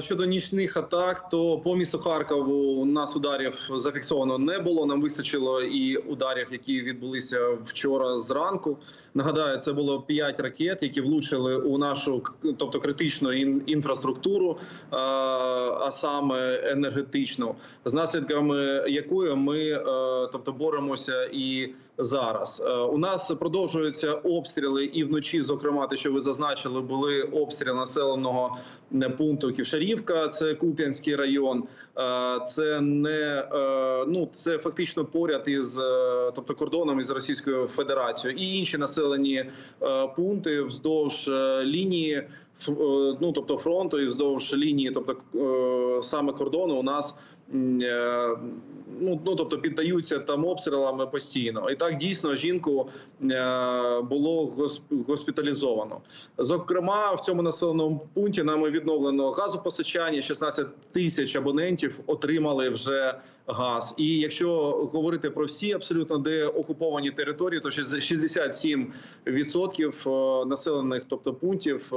Щодо нічних атак, то по місту Харкову у нас ударів зафіксовано не було. Нам вистачило і ударів, які відбулися вчора зранку. Нагадаю, це було 5 ракет, які влучили у нашу тобто критичну ін- інфраструктуру, а, а саме енергетичну, з наслідками якої ми е, тобто боремося і зараз. Е, У нас продовжуються обстріли і вночі, зокрема, те, що ви зазначили, були обстріли населеного е, пункту Ківшарівка, це Куп'янський район. Е, Це не ну це фактично поряд із тобто кордоном із Російською Федерацією і інші населені пункти вздовж лінії ну тобто фронту і вздовж лінії, тобто саме кордону, у нас ну, ну тобто піддаються там обстрілами постійно. І так дійсно жінку е, було госпіталізовано. Зокрема, в цьому населеному пункті нами відновлено газопостачання. 16 тисяч абонентів отримали вже газ. І якщо говорити про всі абсолютно де окуповані території, то 67% е, населених, тобто пунктів, е,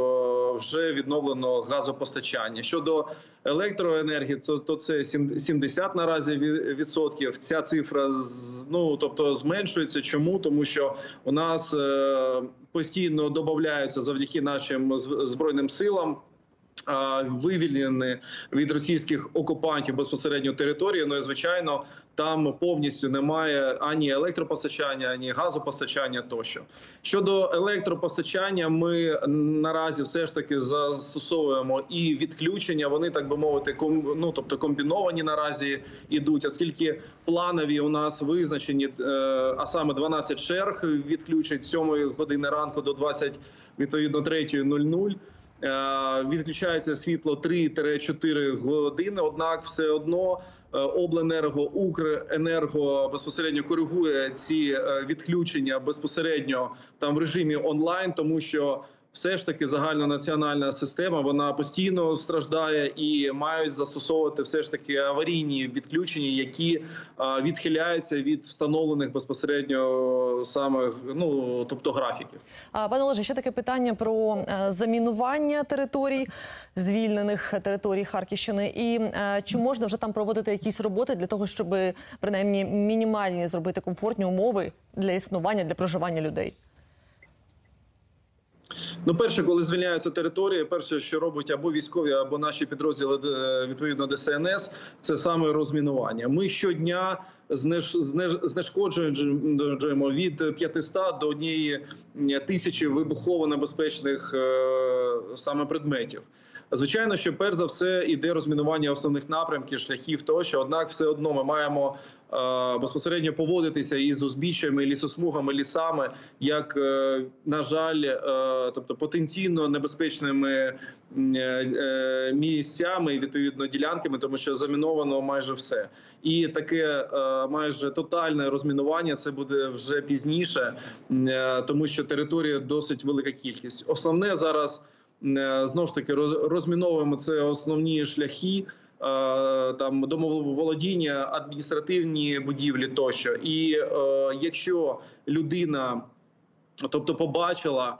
вже відновлено газопостачання щодо електроенергії, то, то це 70 наразі відсотків. 5%. Ця цифра ну тобто зменшується. Чому тому, що у нас е, постійно додаються завдяки нашим збройним силам. Вивільнені від російських окупантів безпосередньо території. Ну і звичайно, там повністю немає ані електропостачання, ані газопостачання тощо. Щодо електропостачання, ми наразі все ж таки застосовуємо і відключення. Вони так би мовити, ком, ну тобто комбіновані наразі ідуть, оскільки планові у нас визначені, е, а саме 12 черг відключень з 7 години ранку до 20, відповідно 3.00. Е, Відключається світло 3-4 години. Однак, все одно е, обленерго, Укренерго безпосередньо коригує ці е, відключення безпосередньо там в режимі онлайн, тому що все ж таки загальнонаціональна система вона постійно страждає і мають застосовувати все ж таки аварійні відключення, які е, відхиляються від встановлених безпосередньо саме ну тобто графіків. Пане Олеже, ще таке питання про е, замінування територій, звільнених територій Харківщини. І е, чи можна вже там проводити якісь роботи для того, щоб принаймні мінімальні зробити комфортні умови для існування, для проживання людей? Ну, перше, коли звільняються території, перше, що робить або військові, або наші підрозділи е, відповідно ДСНС, це саме розмінування. Ми щодня знеш, знеш, знешкоджуємо від 500 до однієї тисячі вибухово небезпечних е, саме предметів. Звичайно, що перш за все іде розмінування основних напрямків, шляхів тощо. Однак, все одно ми маємо е, безпосередньо поводитися із узбіччями, лісосмугами, лісами, як е, на жаль, е, тобто потенційно небезпечними місцями і відповідно ділянками, тому що заміновано майже все. І таке майже тотальне розмінування це буде вже пізніше, тому що територія досить велика кількість. Основне зараз. Е, знову ж таки роз- розміновуємо це основні шляхи. е, Там домоволодіння, адміністративні будівлі тощо. І е, якщо людина, тобто, побачила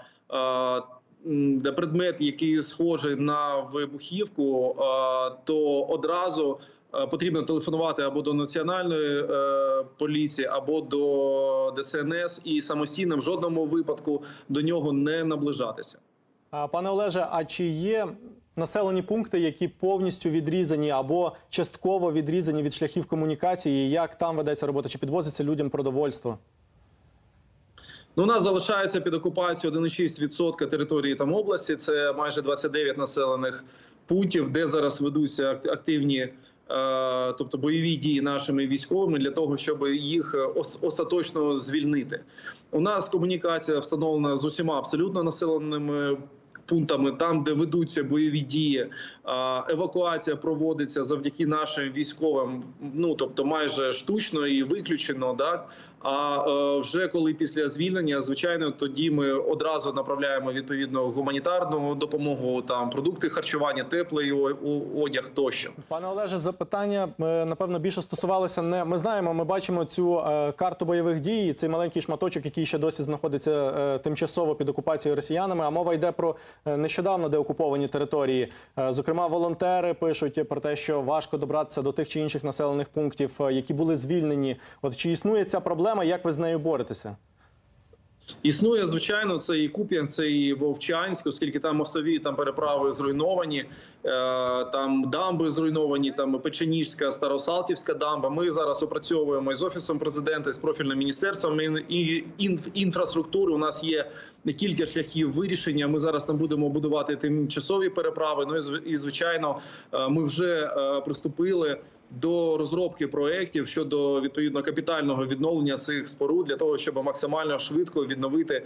е, предмет, який схожий на вибухівку, то одразу потрібно телефонувати або до національної е, поліції, або до ДСНС, і самостійно в жодному випадку до нього не наближатися. Пане Олеже, а чи є населені пункти, які повністю відрізані або частково відрізані від шляхів комунікації? Як там ведеться робота? Чи підвозиться людям продовольство? Ну, у нас залишається під окупацією 1,6% території там області. Це майже 29 населених пунктів, де зараз ведуться ак- активні, тобто бойові дії нашими військовими для того, щоб їх е, остаточно звільнити. У нас комунікація встановлена з усіма абсолютно населеними. Пунктами там, де ведуться бойові дії, евакуація проводиться завдяки нашим військовим. Ну тобто, майже штучно і виключено. Да? А е, вже коли після звільнення, звичайно, тоді ми одразу направляємо відповідно гуманітарну допомогу, там продукти харчування, теплий одяг тощо. Пане Олеже, запитання е, напевно більше стосувалося не. Ми знаємо, ми бачимо цю е, карту бойових дій. Цей маленький шматочок, який ще досі знаходиться тимчасово під окупацією росіянами. А мова йде про нещодавно деокуповані території. Зокрема, волонтери пишуть про те, що важко добратися до тих чи інших населених пунктів, які були звільнені. От чи існує ця проблема? Як ви з нею боретеся? Існує звичайно, це і Куп'янськ, це і Вовчанськ, оскільки там мостові там переправи зруйновані, е, там дамби зруйновані, там Печеніжська, Старосалтівська дамба. Ми зараз опрацьовуємо із офісом президента, з профільним міністерством і- і інф- інфраструктури. У нас є кілька шляхів вирішення. Ми зараз там будемо будувати тимчасові переправи. Ну і звичайно, е, ми вже е, приступили до розробки проєктів щодо відповідно капітального відновлення цих споруд для того, щоб максимально швидко відновити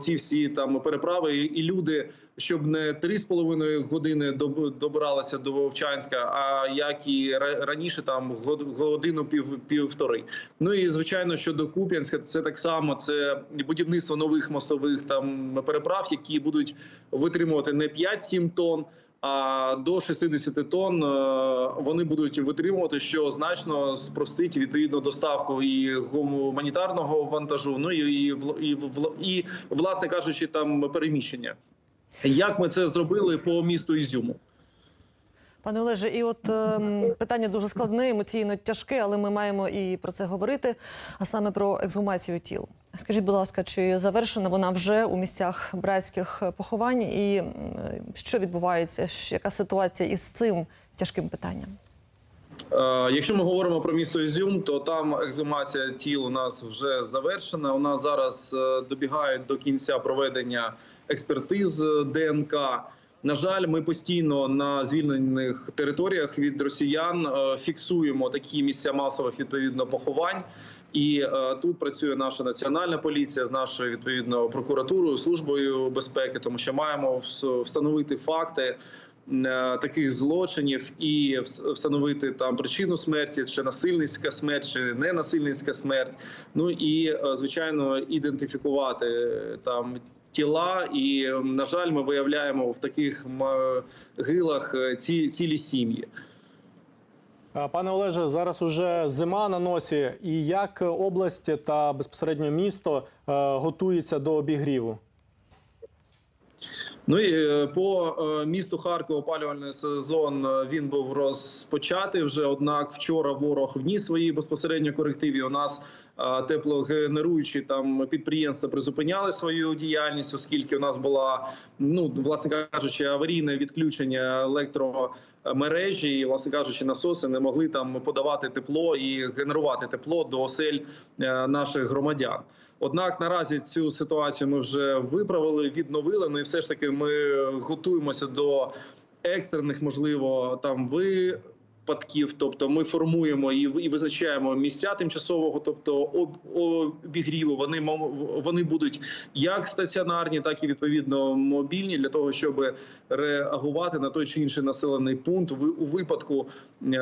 ці всі там переправи, і, люди, щоб не три з половиною години доб- добиралися до Вовчанська, а як і раніше, там год- годину пів півтори. Ну і звичайно, щодо Куп'янська, це так само це будівництво нових мостових там переправ, які будуть витримувати не 5-7 тонн. А до 60 тонн е, вони будуть витримувати, що значно спростить відповідно доставку і гуманітарного вантажу. Ну і і, і, і власне кажучи, там переміщення. Як ми це зробили по місту Ізюму? Пане Олеже, і от ем, питання дуже складне, емоційно тяжке, але ми маємо і про це говорити, а саме про ексгумацію тіл. Скажіть, будь ласка, чи завершена вона вже у місцях братських поховань? І що відбувається? Яка ситуація із цим тяжким питанням? Е, Якщо ми говоримо про місто Ізюм, то там ексгумація тіл у нас вже завершена. У нас зараз е, добігають до кінця проведення експертиз е, ДНК. На жаль, ми постійно на звільнених територіях від росіян е, фіксуємо такі місця масових відповідно поховань. І е, тут працює наша національна поліція з нашою відповідно прокуратурою, службою безпеки, тому що маємо встановити факти е, таких злочинів і встановити там причину смерті, чи насильницька смерть, чи ненасильницька смерть. Ну і е, звичайно ідентифікувати е, там тіла. І е, на жаль, ми виявляємо в таких могилах е, ці цілі сім'ї. Е, Пане Олеже, зараз уже зима на носі. І як область та безпосередньо місто е, готується до обігріву? Ну і е, по е, місту Харкова опалювальний сезон е, він був розпочатий вже. Однак вчора ворог вніс свої безпосередньо корективи. У нас теплогенеруючі там підприємства призупиняли свою діяльність, оскільки у нас була ну власне кажучи, аварійне відключення електромережі, і власне кажучи, насоси не могли там подавати тепло і генерувати тепло до осель е, наших громадян. Однак наразі цю ситуацію ми вже виправили, відновили. Ну і все ж таки ми готуємося до екстрених, можливо, там випадків. Тобто, ми формуємо і, і визначаємо місця тимчасового, тобто об, обігріву. Вони вони будуть як стаціонарні, так і відповідно мобільні для того, щоб реагувати на той чи інший населений пункт у випадку е,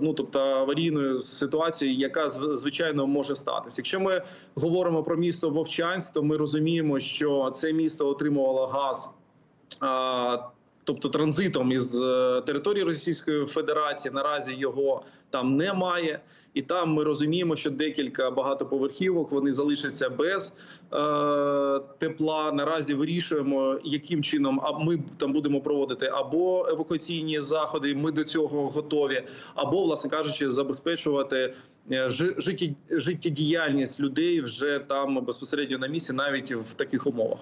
ну тобто аварійної ситуації, яка звичайно може статися. Якщо ми говоримо про місто Вовчанськ, то ми розуміємо, що це місто отримувало газ. Тобто транзитом із е, території Російської Федерації наразі його там немає, і там ми розуміємо, що декілька багатоповерхівок вони залишаться без е, тепла. Наразі вирішуємо, яким чином а ми там будемо проводити або евакуаційні заходи. Ми до цього готові, або, власне кажучи, забезпечувати е, жи- життєдіяльність людей вже там безпосередньо на місці, навіть в таких умовах.